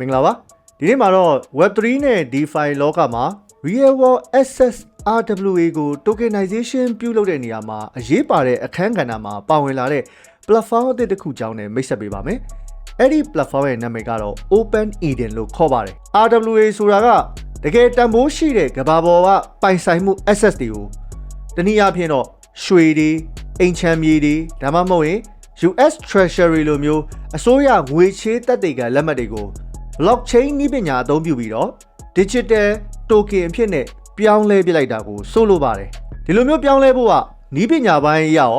မင်္ဂလာပါဒီနေ့မှာတော့ Web3 နဲ့ DeFi လောကမှာ Real World Access RWA ကို tokenization ပြုလုပ်တဲ့နေရာမှာအရေးပါတဲ့အခန်းကဏ္ဍမှာပါဝင်လာတဲ့ platform အသစ်တစ်ခုကြောင်းနဲ့မိတ်ဆက်ပေးပါမယ်အဲ့ဒီ platform ရဲ့နာမည်ကတော့ Open Eden လို့ခေါ်ပါတယ် RWA ဆိုတာကတကယ်တန်ဖိုးရှိတဲ့ကဘာပေါ်ကပိုင်ဆိုင်မှု access တွေကိုတနည်းအားဖြင့်တော့ရွှေတွေအိမ်ချမ်းမြေတွေဒါမှမဟုတ်ရင် US Treasury လိုမျိုးအစိုးရငွေချေးတက်တေကလက်မှတ်တွေကို blockchain နည်းပညာအသုံးပြုပြီးတော့ digital token အဖြစ်နဲ့ပြောင်းလဲပြလိုက်တာကိုဆိုလိုပါတယ်ဒီလိုမျိုးပြောင်းလဲဖို့ကနည်းပညာပိုင်းအရရော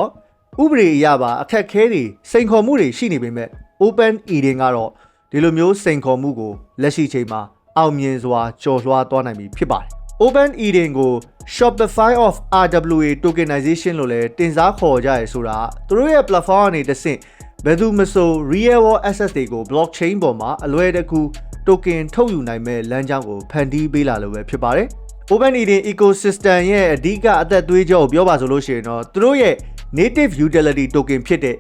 ဥပဒေအရပါအခက်ခဲတွေစိန်ခေါ်မှုတွေရှိနေပေမဲ့ Open Eden ကတော့ဒီလိုမျိုးစိန်ခေါ်မှုကိုလက်ရှိချိန်မှာအောင်မြင်စွာကျော်လွှားသွားနိုင်ပြီဖြစ်ပါတယ် Open Eden ကို Shopify of RWA tokenization လို့လည်းတင်စားခေါ်ကြရဲဆိုတာသူတို့ရဲ့ platform ကနေတစ်ဆင့် ဘယ်သူမဆို real world access တွေကို blockchain ပေါ်မှာအလွယ်တကူ token ထုတ်ယူနိုင်မဲ့လမ်းကြောင်းကိုဖန်တီးပေးလာလို့ပဲဖြစ်ပါတယ်။ Open Eden ecosystem ရဲ့အဓိကအသက်သွေးကြောကိုပြောပါဆိုလို့ရှိရင်တော့သူတို့ရဲ့ native utility token ဖြစ်တဲ့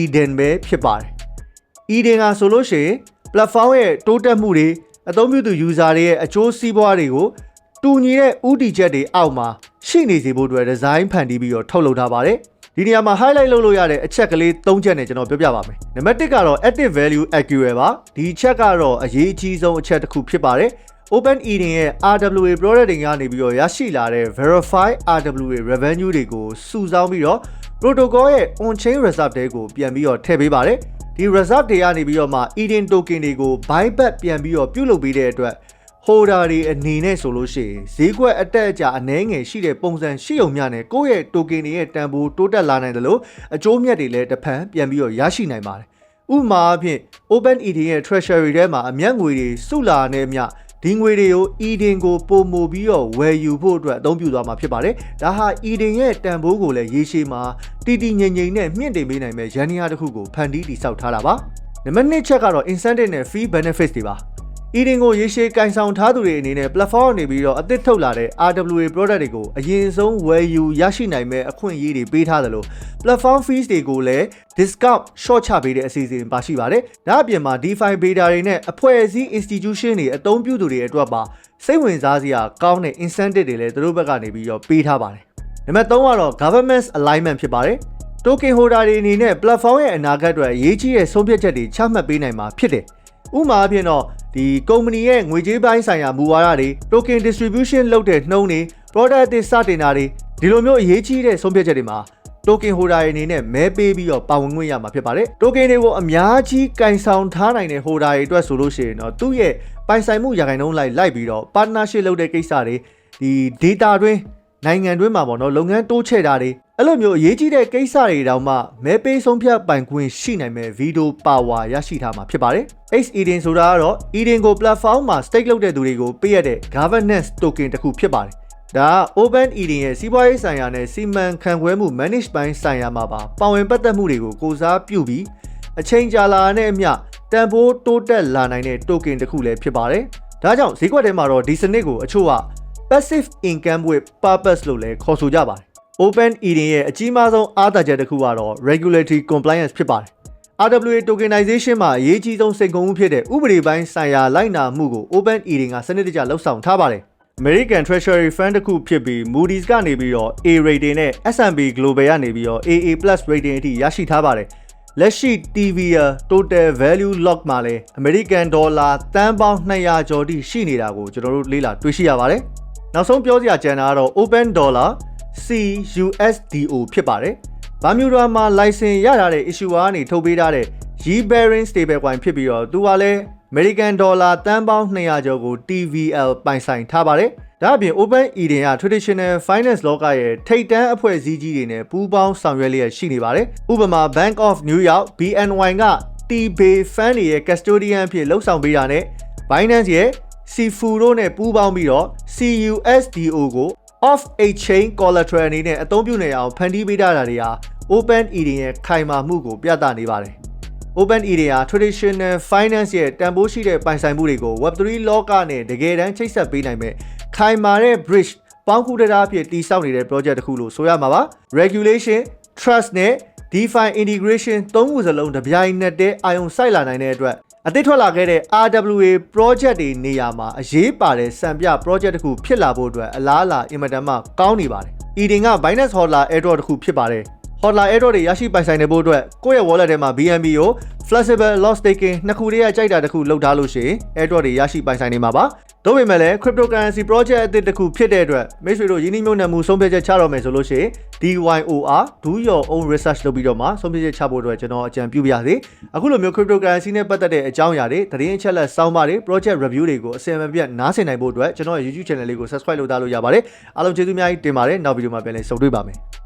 Eden ပဲဖြစ်ပါတယ်။ Eden ကဆိုလို့ရှိရင် platform ရဲ့တိုးတက်မှုတွေအသုံးပြုသူ user တွေရဲ့အကျိုးစီးပွားတွေကိုတူညီတဲ့ဥတီချက်တွေအောက်မှာရှိနေစေဖို့အတွက် design ဖန်တီးပြီးတော့ထုတ်လုပ်ထားပါတယ် ဒီနေရာမှာ highlight လုပ်လို့ရတဲ့အချက်ကလေး၃ချက်နဲ့ကျွန်တော်ပြောပြပါမယ်နံပါတ်1ကတော့ active value accurate ပါဒီချက်ကတော့အရေးအကြီးဆုံးအချက်တစ်ခုဖြစ်ပါတယ် Open Eden ရဲ့ RWA product တွေကနေပြီးတော့ရရှိလာတဲ့ verify RWA revenue တွေကိုစုဆောင်းပြီးတော့ protocol ရဲ့ on chain reserve တွေကိုပြန်ပြီးတော့ထည့်ပေးပါတယ်ဒီ reserve တွေကနေပြီးတော့မှ Eden token တွေကို buyback ပြန်ပြီးတော့ပြုလုပ်ပေးတဲ့အတွက် holder တွေအနေနဲ့ဆိုလို့ရှိရင်ဈေးကွက်အတက်အကျအနှဲငယ်ရှိတဲ့ပုံစံရှိုံမျှနဲ့ကိုယ့်ရဲ့ token တွေရဲ့တန်ဖိုးတိုးတက်လာနိုင်တယ်လို့အကျိုးမြတ်တွေလည်းတစ်ဖန်ပြန်ပြီးတော့ရရှိနိုင်ပါတယ်ဥပမာအဖြစ် Open Eden ရဲ့ treasury ထဲမှာအမြတ်ငွေတွေစုလာနေမြဒီငွေတွေကို Eden ကိုပုံမိုပြီးတော့ဝယ်ယူဖို့အတွက်အသုံးပြုသွားမှာဖြစ်ပါတယ်။ဒါဟာ Eden ရဲ့တန်ဖိုးကိုလည်းရေရှည်မှာတည်တည်ငြိမ်ငြိမ်နဲ့မြင့်တင်ပေးနိုင်မဲ့ရန်ရာတစ်ခုကိုဖန်တီးတည်ဆောက်ထားတာပါ။နံပါတ်2ချက်ကတော့ incentive နဲ့ fee benefits တွေပါ။ Eden ကိုရေရှည်ကင်ဆောင်ထားသူတွေအနေနဲ့ platform နေပြီးတော့အသစ်ထုတ်လာတဲ့ RWA product တွေကိုအရင်ဆုံးဝယ်ယူရရှိနိုင်မဲ့အခွင့်အရေးတွေပေးထားသလို platform fees တွေကိုလည်း discount short ချပေးတဲ့အစီအစဉ်ပါရှိပါတယ်။ဒါအပြင်မှာ DeFi beta တွေနဲ့အဖွဲ့အစည်း institution တွေအသုံးပြုသူတွေအတွက်ပါစိတ်ဝင်စားစရာကောင်းတဲ့ incentive တွေလည်းသူတို့ဘက်ကနေပြီးတော့ပေးထားပါတယ်။နံပါတ်3ကတော့ government alignment ဖြစ်ပါတယ်။ token holder တွေအနေနဲ့ platform ရဲ့အနာဂတ်အတွက်အရေးကြီးတဲ့ဆုံးဖြတ်ချက်တွေချမှတ်ပေးနိုင်မှာဖြစ်တယ်။ဥပမာအဖြစ်တော့ ဒီကုမ္ပဏီရဲ့ငွေကြေးပိုင်းဆိုင်ရာမူဝါဒတွေ token distribution လုပ်တဲ့နှုန်းတွေ product အသစ်စတင်တာတွေဒီလိုမျိုးအရေးကြီးတဲ့ဆုံးဖြတ်ချက်တွေမှာ token holder တွေအနေနဲ့မဲပေးပြီးတော့ပါဝင်ခွင့်ရမှာဖြစ်ပါတယ် token တွေကိုအများကြီးကင်ဆောင်ထားနိုင်တဲ့ holder တွေအတွက်ဆိုလို့ရှိရင်တော့သူ့ရဲ့ပိုင်ဆိုင်မှုရာခိုင်နှုန်းလိုက်လိုက်ပြီးတော့ partnership လုပ်တဲ့ကိစ္စတွေဒီ data တွင်း နိုင်ငံတွင်းမှာပေါ့နော်လုပ်ငန်းတိုးချဲ့တာတွေအဲ့လိုမျိုးအရေးကြီးတဲ့ကိစ္စတွေတောင်မှမဲပေးဆုံးဖြတ်ပိုင်ခွင့်ရှိနိုင်မဲ့ဗီဒီယိုပါဝါရရှိထားမှာဖြစ်ပါတယ်။ X Eden ဆိုတာကတော့ Eden ကို platform မှာ stake လုပ်တဲ့သူတွေကိုပေးရတဲ့ governance token တစ်ခုဖြစ်ပါတယ်။ဒါက Open Eden ရဲ့စီးပွားရေးဆိုင်ရာနဲ့စီမံခန့်ခွဲမှု manage ပိုင်းဆိုင်ရာမှာပါပါဝင်ပတ်သက်မှုတွေကိုကိုစားပြုပြီးအချိန်ကြာလာတဲ့အမျှတန်ဖိုးတိုးတက်လာနိုင်တဲ့ token တစ်ခုလည်းဖြစ်ပါတယ်။ဒါကြောင့်ဈေးကွက်ထဲမှာတော့ဒီစနစ်ကိုအချို့က passive income with purpose လို့လည်းခေါ်ဆိုကြပါတယ်။ Open Eden ရဲ့အကြီးမားဆုံးအားသာချက်တစ်ခုကတော့ regulatory compliance ဖြစ်ပါတယ်။ RWA tokenization မှာအရေးကြီးဆုံးစိန်ခေါ်မှုဖြစ်တဲ့ဥပဒေပိုင်းဆိုင်ရာလိုက်နာမှုကို Open Eden ကစနစ်တကျလှုပ်ဆောင်ထားပါတယ်။ American Treasury Fund တစ်ခုဖြစ်ပြီး Moody's ကနေပြီးတော့ A rating နဲ့ S&P Global ကနေပြီးတော့ AA+ rating အထိရရှိထားပါတယ်။လက်ရှိ TVR Total Value Lock မှာလည်း American Dollar တန်ပေါင်း200ကျော်ထိရှိနေတာကိုကျွန်တော်တို့လေ့လာတွေ့ရှိရပါတယ်။ နောက်ဆုံးပြောစရာကြံတာကတော့ Open Dollar CUSDO ဖြစ်ပါတယ်။ Bermuda မှာ license ရထားတဲ့ issuer ကနေထုတ်ပေးထားတဲ့ yield bearing stablecoin ဖြစ်ပြီးတော့သူကလည်း American Dollar တန်ပေါင်း200ကျော်ကို TVL ပိုင်ဆိုင်ထားပါတယ်။ဒါအပြင် Open Eden က traditional finance လောကရဲ့ထိပ်တန်းအဖွဲ့အစည်းကြီးတွေနဲ့ပူးပေါင်းဆောင်ရွက်လျက်ရှိနေပါတယ်။ဥပမာ Bank of New York BNY က T-Bay Fund ရဲ့ custodian အဖြစ်လှုပ်ဆောင်ပေးတာနဲ့ Binance ရဲ့ Sifu တို့နဲ့ပူးပေါင်းပြီးတော့ CUSDO ကို off exchange collateral အနေနဲ့အသုံးပြုနေအောင်ဖန်တီးပေးထားတာတွေဟာ Open Eden ရဲ့ခိုင်မာမှုကိုပြသနေပါတယ်။ Open Eden ဟာ traditional finance ရဲ့တန်ဖိုးရှိတဲ့ပိုင်ဆိုင်မှုတွေကို Web3 လောကနဲ့တကယ်တမ်းချိတ်ဆက်ပေးနိုင်မဲ့ခိုင်မာတဲ့ bridge ပေါင်းကူတရားအဖြစ်တည်ဆောက်နေတဲ့ project တစ်ခုလို့ဆိုရမှာပါ။ regulation trust နဲ့ DeFi integration သုံးခုစလုံးတပြိုင်နက်တည်းအာရုံစိုက်လာနိုင်တဲ့အတွက် အသစ်ထွက်လာခဲ့တဲ့ RWA project တွေနေရာမှာအရေးပါတဲ့စံပြ project တစ်ခုဖြစ်လာဖို့အတွက်အလားအလာအင်မတန်မှကောင်းနေပါတယ်။ Eden က Binance Hodler Airdrop တစ်ခုဖြစ်ပါတယ်။ Hodler Airdrop တွေရရှိပိုင်ဆိုင်နေဖို့အတွက်ကိုယ့်ရဲ့ wallet ထဲမှာ BNB ကို flexible loss staking နှစ်ခုတည်းရကြိုက်တာတစ်ခုလုပ်ထားလို့ရှိရင် Airdrop တွေရရှိပိုင်ဆိုင်နေမှာပါ။ဒါပေမဲ့လည်း cryptocurrency project အသစ်တစ်ခုဖြစ်တဲ့အတွက်မိတ်ဆွေတို့ယင်းနှိမ့်နှံမှုဆုံးဖြတ်ချက်ချတော့မယ်ဆိုလို့ရှိရင် DYOR do your own research လုပ်ပြီးတော့မှဆုံးဖြတ်ချက်ချဖို့အတွက်ကျွန်တော်အကြံပြုပါရစေ။အခုလိုမျိုး cryptocurrency နဲ့ပတ်သက်တဲ့အကြောင်းအရာတွေသတင်းအချက်အလက်စောင်းပါတွေ project review တွေကိုအစင်မပြတ်နားဆင်နိုင်ဖို့အတွက်ကျွန်တော်ရဲ့ YouTube channel လေးကို subscribe လုပ်ထားလို့ရပါတယ်။အားလုံးကျေးဇူးအများကြီးတင်ပါတယ်။နောက်ဗီဒီယိုမှာပြန်လည်ဆုံတွေ့ပါမယ်။